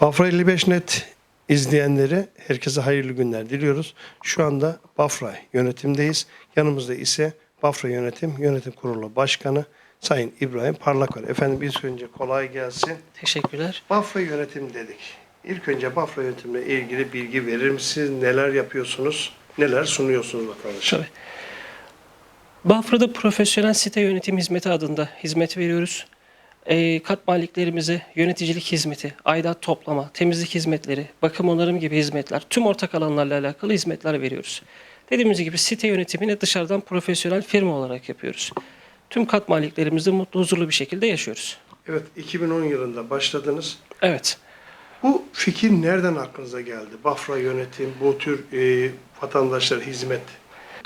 Bafra 55 Net izleyenlere herkese hayırlı günler diliyoruz. Şu anda Bafra yönetimdeyiz. Yanımızda ise Bafra Yönetim Yönetim Kurulu Başkanı Sayın İbrahim Parlak var. Efendim ilk önce kolay gelsin. Teşekkürler. Bafra Yönetim dedik. İlk önce Bafra Yönetimle ilgili bilgi verir misiniz? Neler yapıyorsunuz? Neler sunuyorsunuz vatandaşa? Tabii. Bafra'da profesyonel site yönetim hizmeti adında hizmet veriyoruz. E, kat maliklerimize yöneticilik hizmeti, aidat toplama, temizlik hizmetleri, bakım onarım gibi hizmetler, tüm ortak alanlarla alakalı hizmetler veriyoruz. Dediğimiz gibi site yönetimini dışarıdan profesyonel firma olarak yapıyoruz. Tüm kat maliklerimizde mutlu, huzurlu bir şekilde yaşıyoruz. Evet 2010 yılında başladınız. Evet. Bu fikir nereden aklınıza geldi? Bafra Yönetim, bu tür e, vatandaşlara hizmet.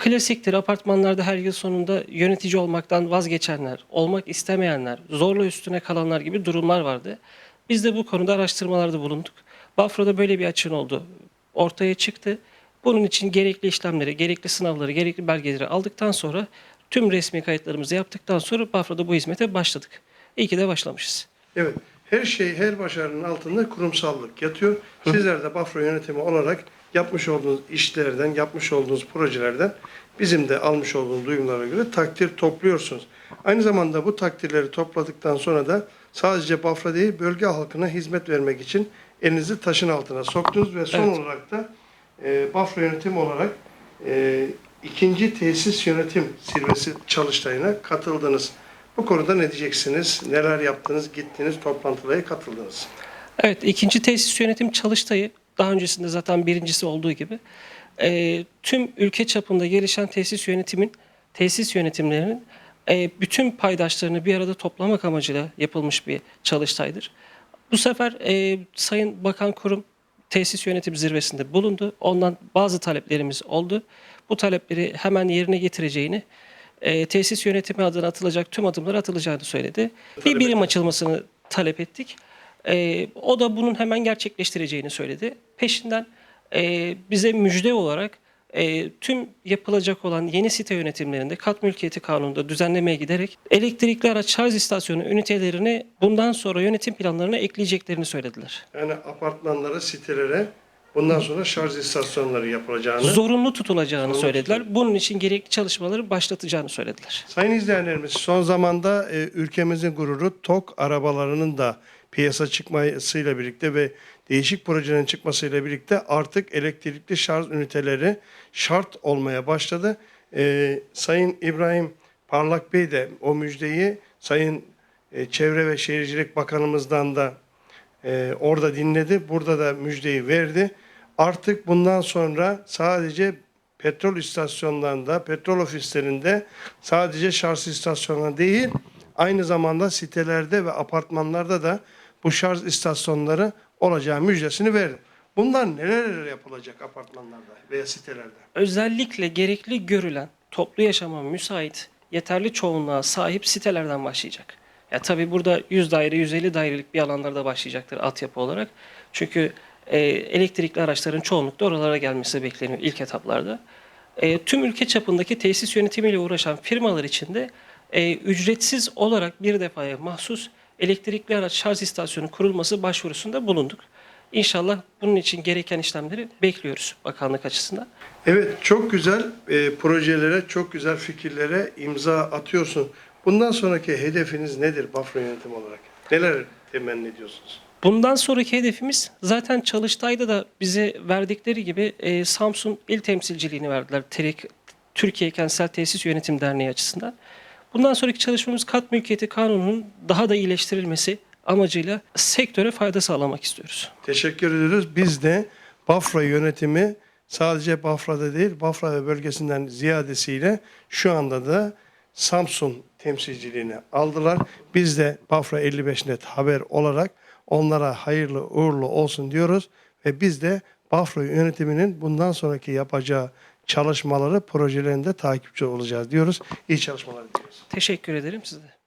Klasiktir apartmanlarda her yıl sonunda yönetici olmaktan vazgeçenler, olmak istemeyenler, zorla üstüne kalanlar gibi durumlar vardı. Biz de bu konuda araştırmalarda bulunduk. Bafra'da böyle bir açığın oldu. Ortaya çıktı. Bunun için gerekli işlemleri, gerekli sınavları, gerekli belgeleri aldıktan sonra tüm resmi kayıtlarımızı yaptıktan sonra Bafra'da bu hizmete başladık. İyi ki de başlamışız. Evet. Her şey, her başarının altında kurumsallık yatıyor. Sizler de Bafra yönetimi olarak yapmış olduğunuz işlerden, yapmış olduğunuz projelerden bizim de almış olduğumuz duyumlara göre takdir topluyorsunuz. Aynı zamanda bu takdirleri topladıktan sonra da sadece Bafra değil, bölge halkına hizmet vermek için elinizi taşın altına soktunuz ve son Evet. olarak da e, Bafra yönetimi olarak e, ikinci tesis yönetim zirvesi çalıştayına katıldınız. Bu konuda ne diyeceksiniz? Neler yaptınız? Gittiniz, toplantılara katıldınız. Evet, ikinci tesis yönetim çalıştayı daha öncesinde zaten birincisi olduğu gibi e, tüm ülke çapında gelişen tesis yönetimin tesis yönetimlerinin e, bütün paydaşlarını bir arada toplamak amacıyla yapılmış bir çalıştaydır. Bu sefer e, Sayın Bakan Kurum tesis yönetim zirvesinde bulundu. Ondan bazı taleplerimiz oldu. Bu talepleri hemen yerine getireceğini, e, tesis yönetimi adına atılacak tüm adımlar atılacağını söyledi. Bir birim açılmasını talep ettik. E, o da bunun hemen gerçekleştireceğini söyledi. Peşinden e, bize müjde olarak e, tüm yapılacak olan yeni site yönetimlerinde kat mülkiyeti kanununda düzenlemeye giderek elektrikli araç şarj istasyonu ünitelerini bundan sonra yönetim planlarına ekleyeceklerini söylediler. Yani apartmanlara, sitelere bundan sonra şarj istasyonları yapılacağını. Zorunlu tutulacağını Zorunlu söylediler. Bunun için gerekli çalışmaları başlatacağını söylediler. Sayın izleyenlerimiz son zamanda e, ülkemizin gururu TOK arabalarının da piyasa çıkmasıyla birlikte ve değişik projelerin çıkmasıyla birlikte artık elektrikli şarj üniteleri şart olmaya başladı. E, Sayın İbrahim Parlak Bey de o müjdeyi Sayın e, Çevre ve Şehircilik Bakanımızdan da e, orada dinledi. Burada da müjdeyi verdi. Artık bundan sonra sadece petrol istasyonlarında, petrol ofislerinde sadece şarj istasyonları değil, aynı zamanda sitelerde ve apartmanlarda da bu şarj istasyonları olacağı müjdesini verdi. Bunlar neler yapılacak apartmanlarda veya sitelerde? Özellikle gerekli görülen toplu yaşama müsait yeterli çoğunluğa sahip sitelerden başlayacak. Ya tabii burada 100 daire, 150 dairelik bir alanlarda başlayacaktır altyapı olarak. Çünkü e, elektrikli araçların çoğunlukla oralara gelmesi bekleniyor ilk etaplarda. E, tüm ülke çapındaki tesis yönetimiyle uğraşan firmalar için de e, ücretsiz olarak bir defaya mahsus elektrikli araç şarj istasyonu kurulması başvurusunda bulunduk. İnşallah bunun için gereken işlemleri bekliyoruz bakanlık açısından. Evet çok güzel e, projelere, çok güzel fikirlere imza atıyorsun. Bundan sonraki hedefiniz nedir Bafra yönetim olarak? Neler temenni ediyorsunuz? Bundan sonraki hedefimiz zaten Çalıştay'da da bize verdikleri gibi e, Samsun il temsilciliğini verdiler. TERİK, Türkiye Kentsel Tesis Yönetim Derneği açısından. Bundan sonraki çalışmamız kat mülkiyeti kanununun daha da iyileştirilmesi amacıyla sektöre fayda sağlamak istiyoruz. Teşekkür ediyoruz. Biz de Bafra yönetimi sadece Bafra'da değil, Bafra ve bölgesinden ziyadesiyle şu anda da Samsun temsilciliğini aldılar. Biz de Bafra 55 Net haber olarak onlara hayırlı uğurlu olsun diyoruz ve biz de Bafra yönetiminin bundan sonraki yapacağı çalışmaları, projelerinde takipçi olacağız diyoruz. İyi çalışmalar diliyoruz. Teşekkür ederim size.